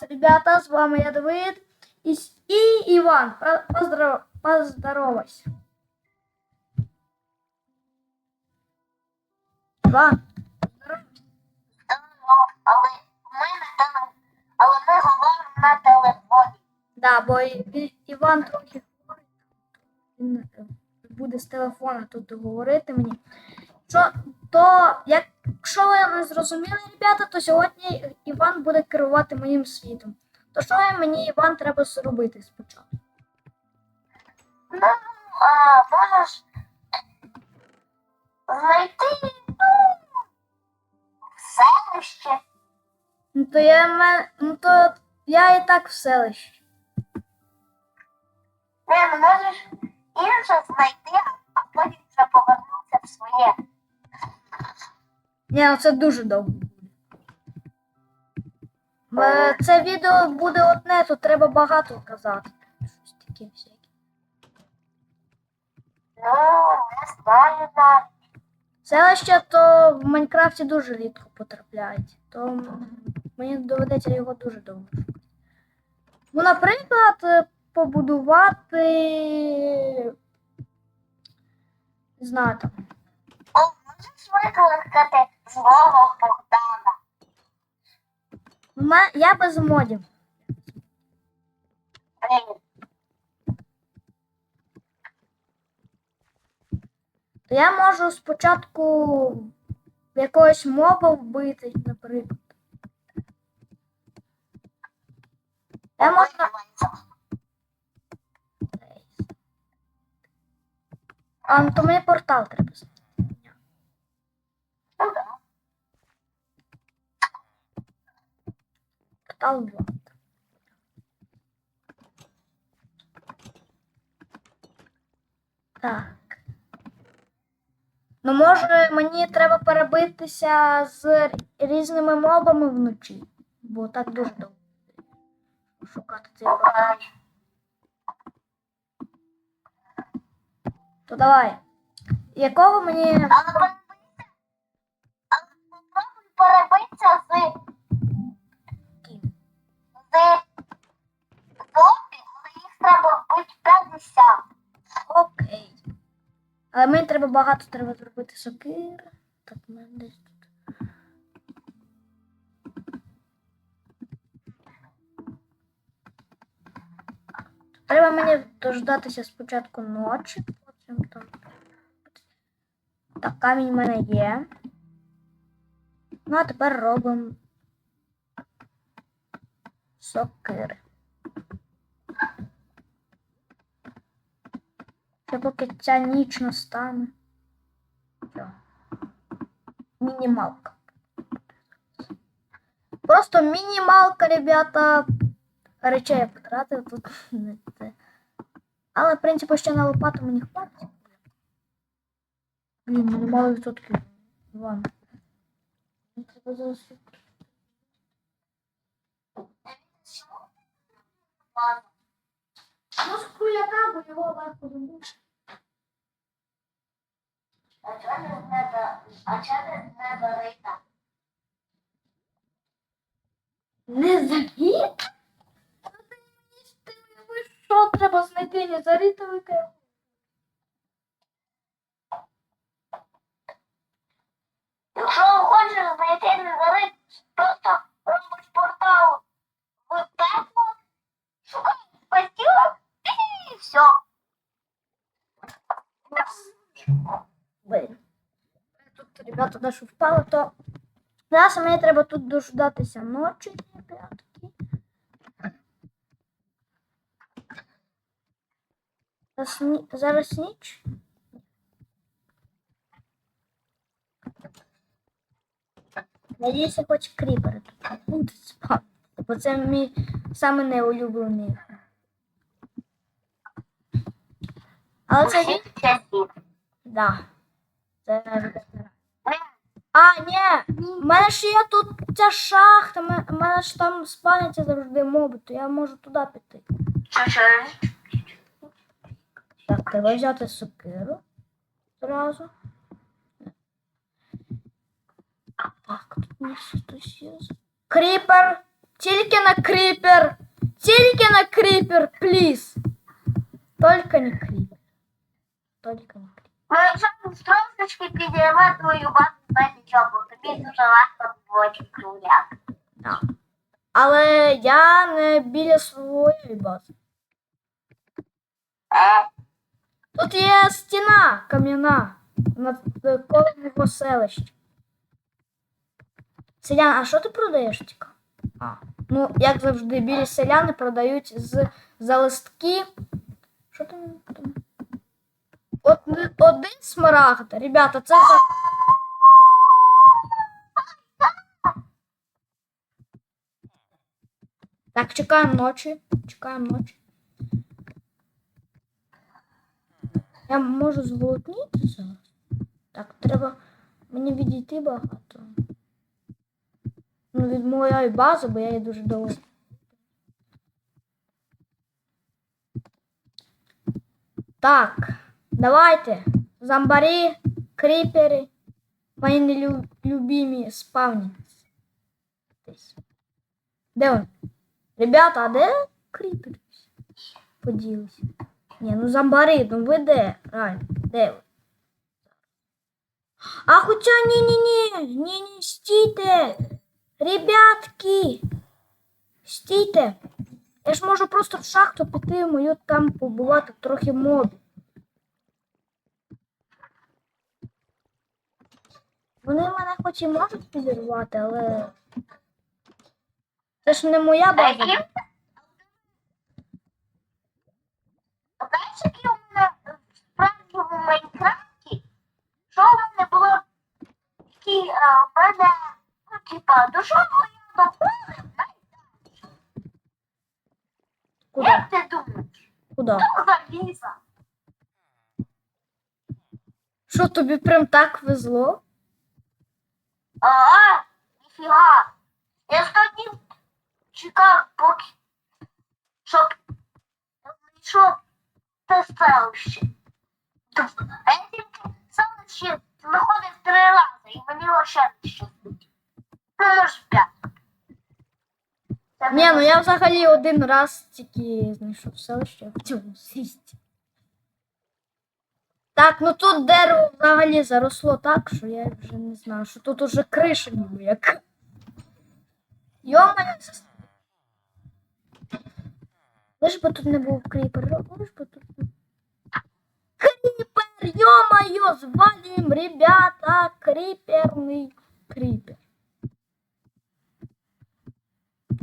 вас, ребята. З вами я Давид с- і Іван. Поздрав... Поздоровайся. На телефоні. Да, бо Іван трохи хворий. Він е, буде з телефона тут говорити мені. Що, то, якщо ви не зрозуміли, ребята, то сьогодні Іван буде керувати моїм світом. То що мені Іван треба зробити спочатку? Ну, а, можеш знайти ну, селище. Ну то я ну то я і так в селищі. Не, ну можеш інше знайти, а потім вже повернутися в своє. Ні, ну це дуже довго буде. Е, Це відео буде одне, тут треба багато казати. Щось таке всяке. Ну, не знаю навіть. Селище то в Майнкрафті дуже рідко потрапляють. То мені доведеться його дуже довго шукати. Ну, наприклад, е, побудувати. Не знаю там. Можеш викликати злого Богдана. Ме- Я без модів. Блін. Я можу спочатку якогось моба вбити, наприклад. Я можу. А, ну то мені портал треба. зняти. 2. Так. Ну, може, мені треба перебитися з різними мобами вночі, бо так дуже довго шукати цей. Окей. То давай. Якого мені. Перебитися з з зомбі, але їх треба вбити 50. Окей. Але мені треба багато треба зробити сокир. Так, у мене десь тут. Треба мені дождатися спочатку ночі, потім там. Так, камінь в мене є. Ну, а тепер робимо сокири. Ще поки ця ніч настане. Мінімалка. Просто мінімалка, ребята. Речей я потратив тут. Але, в принципі, ще на лопату мені хватить. Блін, мені мало відсотків. Ладно. З бо його легко забути. А чого не з неба, а чого неба рита? Не завіт? Ти що треба знайти не зарітовика? Якщо хочеш знайти незарит, просто робиш портал в пекло, шукаєш постілок і все. Блин. Ребята, впало, то зараз мені треба тут дождатися ночі, ребятки. Зараз, зараз ніч. Надіюся, хоч кріпери тут будуть спати, бо це мій саме неулюблений. Але це він. Да. Це А, ні, в мене ж є тут ця шахта, в мене- в мене ж там спавняться завжди моби, то я можу туди піти. Що що? Так, треба взяти сокиру зразу. Так, тут у нас хтось є. Кріпер! тільки на кріпер. Тільки на кріпер, пліз. Тільки не кріпер. Тільки не кріпер. Ну, якщо трошечки підірве твою базу, Знаєте чого, тобі дуже легко двоє кругляк. А. Але я не біля своєї бази. Е, Тут є стіна кам'яна над е, коло мого селища. Селян, а що ти продаєш тільки? А, ну, як завжди, білі селяни продають з за листки. Що там? там? От, один смарагд, ребята, це. Так, чекаємо ночі. Чекаємо ночі. Я можу зголодніти зараз. Так, треба мені відійти багато. Ну, від моєї бази, бо я її дуже довго. Так, давайте. Зомбарі, кріпери, мої нелюбімі спавні. Де він? Ребята, а де кріпери? Поділися. Ні, ну зомбари, ну ви де? Реально, де ви? А хоча ні-ні-ні, ні-ні, стійте. Ребятки, стійте. Я ж можу просто в шахту піти, мою там побувати трохи мобів. Вони мене хоч і можуть підірвати, але. Це ж не моя база. які у мене в справжньому Майнкрафті? Що у мене було такі, а, в мене, ну, типа, до чого я доходив? Куди? Як ти думаєш? Куди? Хто заліза? Що тобі прям так везло? Ага, ніфіга. Я сто днів чекав, поки, щоб знайшов те селище. А я тільки селище виходив три рази, і мені лише не щастить. Ну, може, п'ять. Ні, ну я взагалі один раз тільки знайшов селище в цьому світі. Так, ну тут дерево взагалі заросло так, що я вже не знаю, що тут уже криша ніби як. Це... Лиш би тут не був кріпер, лиш би тут. Кріпер, йомаю, звалюємо, ребята, кріперний кріпер.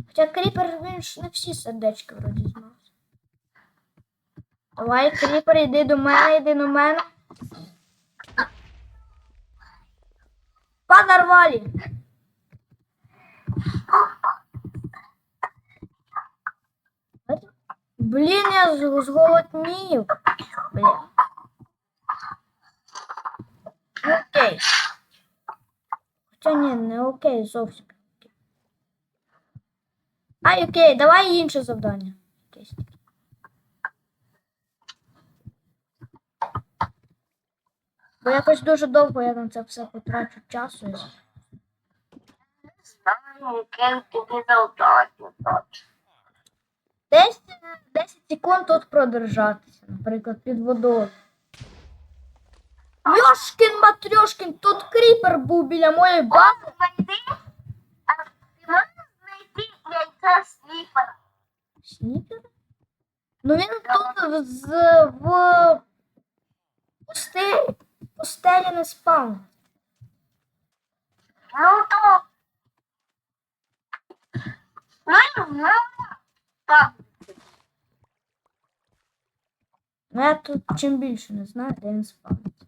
Хоча кріпер він ж не всі сердечки вроді знав. Давай, кріпер, йди до мене, йди до мене. Подорвали. Блін, я з- зголоднів. Блін. Окей. Хоча ні, не окей зовсім. Ай, окей, давай інше завдання. Якесь таке. Бо якось дуже довго я на це все потрачу часу. знаю, яке тобі завдання. Десь е, 10 секунд тут продержатися, наприклад, під водою. Йошкін матрьошкін, тут кріпер був біля моєї бази. Знайди, а ти можеш знайти яйця сліпера? Сніпер? Ну він тут з в пустелі, пустелі не спав. Ну то. Ну, ну, так. Ну я тут чим більше не знаю, де він спавнить.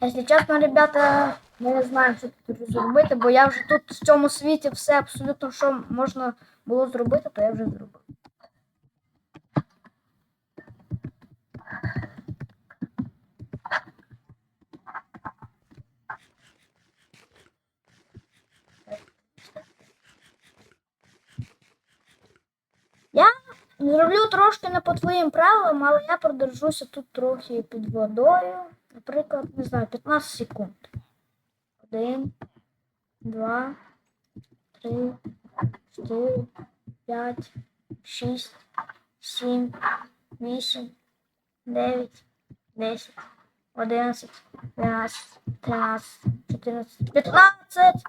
Якщо чесно, ребята, ми не знаємо, що тут зробити, бо я вже тут в цьому світі все абсолютно, що можна було зробити, то я вже зробив. Я зроблю трошки не по твоїм правилам, але я продержуся тут трохи під водою. Наприклад, не знаю, 15 секунд. Один, два, три, чотири, п'ять, шість, сім, вісім, дев'ять, десять, одинадцять, дванадцять, тринадцять, чотирнадцять, п'ятнадцять.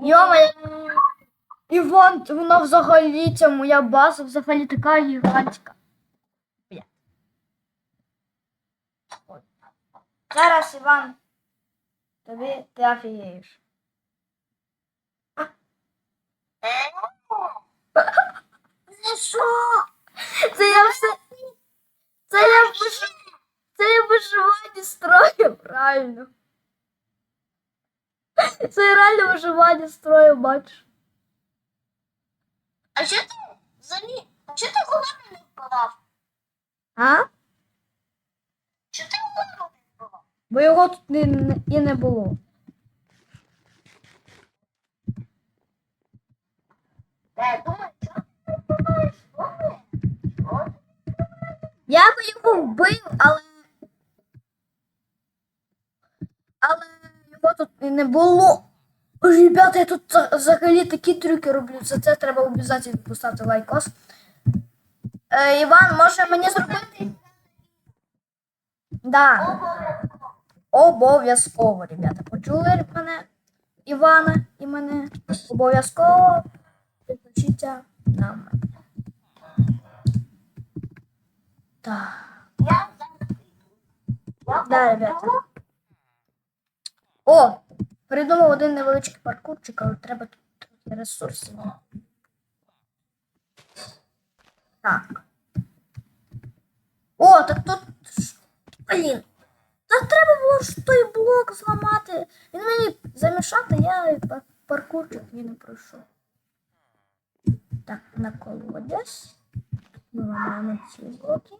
Йома, Іван, вона взагалі ця моя база взагалі така гігантська. Бля. Ой. Зараз, Іван, тобі ти офігієш. Це я все. Це я виш... Це я виживання строю, правильно. Це я реально виживання строю, бачиш. А що ти взагалі? Що ти голову не вбивав? А? Що ти голову? Бо його тут не, і не було. Я би його вбив, але. Але його тут і не було. Ребята, я тут взагалі такі трюки роблю. За це треба обов'язково поставити лайкос. Е, Іван, може мені зробити? Да. Обов'язково. Ребята. Почули мене? Івана і мене. Обов'язково підключіться на мене. Так. Да, ребята. О! Придумав один невеличкий паркурчик, але треба тут ресурсів. Так. О, так тут. Блін. Ж той блок зламати. Він мені замішати, я паркурчик не пройшов. Так, на колодязь. Ми ламаємо ці блоки.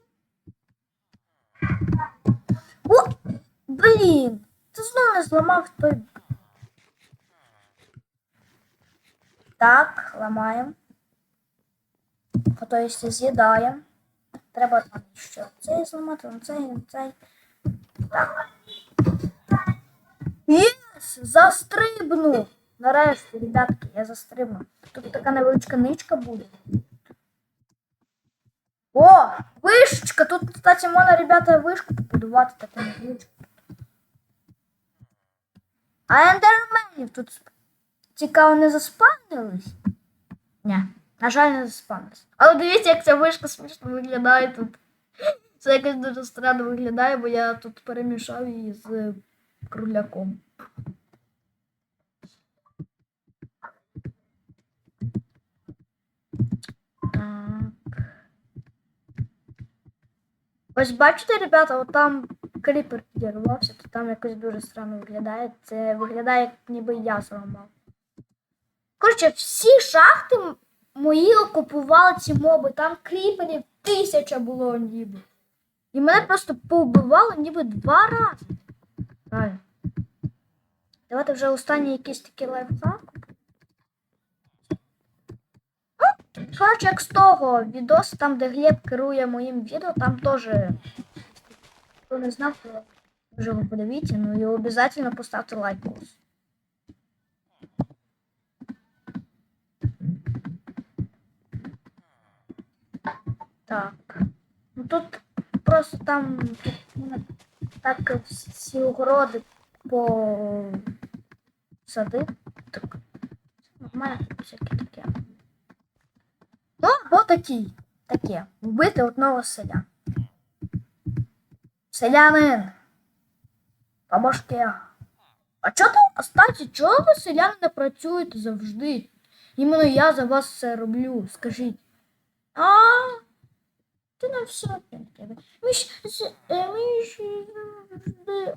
О! Блін! Ти знову не зламав той. Так, ламаємо. Тобто з'їдаємо. Треба там ще цей зламати, цей, цей. Так. Єс! Застрибнув! Нарешті, ребятки, я застрибнув. Тут така невеличка ничка буде. О! Вишечка! Тут, кстати, можна, ребята, вишку побудувати таку невеличку. А ендерменів тут цікаво не заспавнились? Ні, на жаль, не заспавнились. Але дивіться, як ця вишка смішно виглядає тут. Це якось дуже странно виглядає, бо я тут перемішав її з круляком. Так. Ось бачите, ребята, от там кріпер підірвався, то там якось дуже странно виглядає. Це виглядає, як ніби я зламав. Коротше, всі шахти мої окупували ці моби. Там кріперів тисяча було ніби. І мене просто повбивало ніби два рази. Правильно. Давайте вже останній якийсь такий лайфхак. Ну, Коротше, як з того відосу, там, де Глеб керує моїм відео, там теж. Хто не знав, то вже ви подивіться, ну і обов'язково поставте лайк. Так. Ну тут просто там так всі огороди по сади. Так. Нормально всяке таке. Ну, або такі. Таке. Вбити одного селя. Селянин. По башке. А чого ти, кстати, чого ви селяни не працюєте завжди? Іменно я за вас це роблю, скажіть. А, ти на все таке. Ми ж, е, ми ж завжди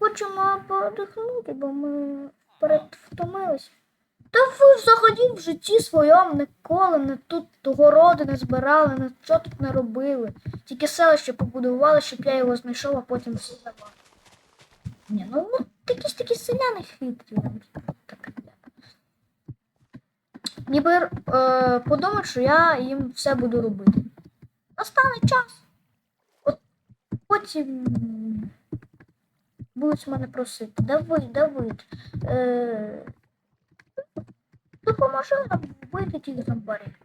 хочемо подихнути, бо ми вперед втомились. Та ви взагалі в житті своєму ніколи не тут городи не збирали, нічого тут не робили. Тільки селище побудували, щоб я його знайшов, а потім все забрав. Ні, ну, ну якісь такі селяни хитрі. Так, Ніби е, подумають, що я їм все буду робити. Настане час. От потім будуть мене просити. Давид, Давид. Е, допоможи нам вбити тих зомбарів.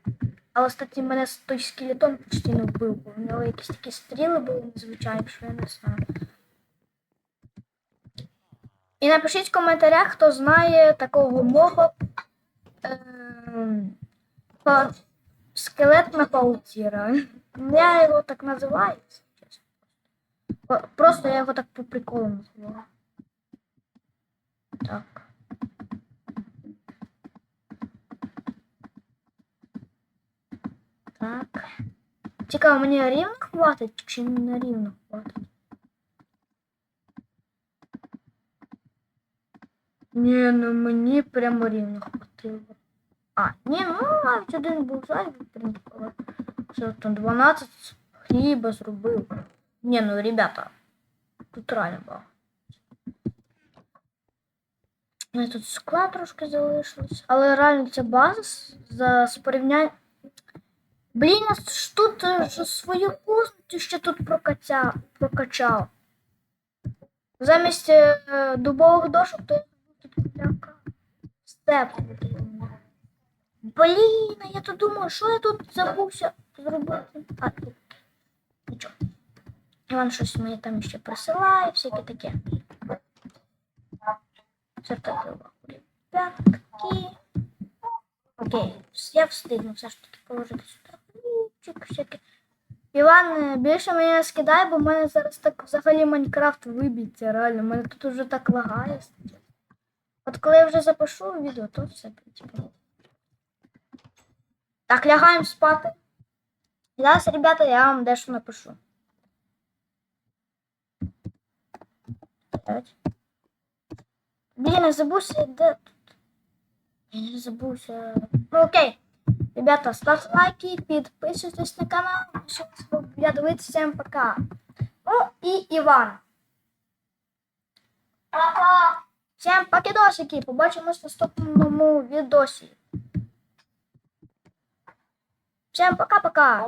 Але, кстати, мене той скелетон постійно вбив, бо в нього якісь такі стріли були незвичайні, що я не знаю. І напишіть в коментарях, хто знає такого мого па- скелетна паутіра. Я його так називаю, якщо чесно. По- Просто я його так по приколу називаю. Так. Так. Цікаво, мені рівно хватить чи не рівно хватить? Ні, ну мені прямо рівно хватило. А, ні, ну навіть один був зайвий, в принципі, але Це там 12 хліба зробив. Ні, ну ребята, тут реально багато. У мене тут скла трошки залишилось. Але реально ця база за з порівняння. Блін, ж тут е, ж свою кузницю ще тут прокачав. прокачав. Замість е, дубових дошок, то я тут купляка. Степ. Блін, я тут думаю, що я тут забувся зробити. А, тут. Нічого. Іван щось мені там ще присилає, всяке таке. Чертати увагу. Ребятки. Окей, я встигну все ж таки положити сюди. Іван, більше мене не скидай, бо в мене зараз так взагалі Майнкрафт виб'ється, реально. У мене тут уже так лагає. От коли я вже запишу відео, то все, принципі. Так, лягаємо спати. Зараз, ребята, я вам дещо напишу. Блін, я забувся, де тут. Я не. Ну окей. Ребята, ставте лайки, підписуйтесь на канал. Я дивитися. Всім пока. Ну і Іван. Всім покидосики. Побачимось в наступному відосі. Всем пока-пока.